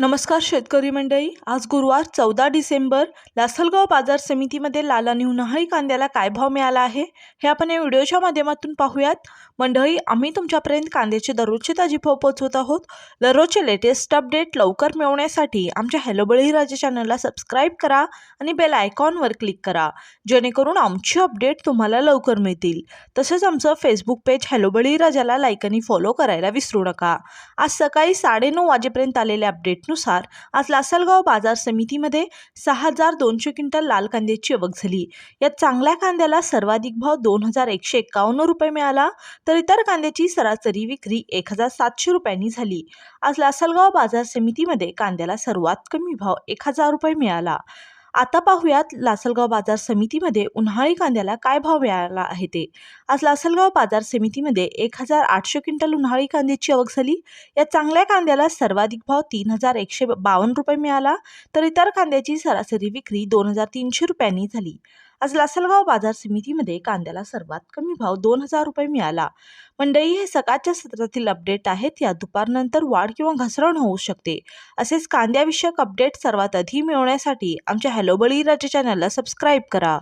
नमस्कार शेतकरी मंडळी. आज गुरुवार चौदा डिसेंबर लासलगाव बाजार समितीमध्ये लालानी उन्हाळी कांद्याला काय भाव मिळाला आहे? हे आपण या व्हिडिओच्या माध्यमातून पाहूयात. मंडळी आम्ही तुमच्यापर्यंत कांद्याचे दररोजचे ताजी भाव पोहोचवत आहोत. दररोजचे लेटेस्ट अपडेट लवकर मिळवण्यासाठी आमच्या हॅलो बळीराजा चॅनलला सबस्क्राईब करा आणि बेल आयकॉनवर क्लिक करा. जेणेकरून आमची अपडेट तुम्हाला लवकर मिळतील. तसेच आमचं फेसबुक पेज हॅलो बळीराजाला लाईक आणि फॉलो करायला विसरू नका. आज सकाळी साडेनऊ वाजेपर्यंत आलेले अपडेट अपडेटनुसार आज लासलगाव बाजार समितीमध्ये सहा हजार दोनशे क्विंटल लाल कांद्याची आवक झाली. यात चांगल्या कांद्याला सर्वाधिक भाव दोन हजार एकशे एकावन्न रुपये मिळाला तर इतर कांद्याची सरासरी विक्री एक हजार सातशे रुपयांनी झाली. आज लासलगाव बाजार समितीमध्ये कांद्याला सर्वात कमी भाव एक हजार रुपये मिळाला. आता पाहूयात लासलगाव बाजार समितीमध्ये उन्हाळी कांद्याला काय भाव मिळाला आहे ते. आज लासलगाव बाजार समितीमध्ये एक हजार आठशे क्विंटल उन्हाळी कांद्याची आवक झाली. या चांगल्या कांद्याला सर्वाधिक भाव तीन हजार एकशे बावन्न रुपये मिळाला तर इतर कांद्याची सरासरी विक्री दोन हजार तीनशे रुपयांनी झाली. आज लासलगाव बाजार समितीमध्ये कांद्याला सर्वात कमी भाव दोन हजार रुपये मिळाला. मंडई हे सकाळच्या सत्रातील अपडेट आहेत. या दुपारनंतर वाढ किंवा घसरण होऊ शकते. असेच कांद्याविषयक अपडेट सर्वात आधी मिळवण्यासाठी आमच्या हॅलो बळीराजा चॅनलला सबस्क्राईब करा.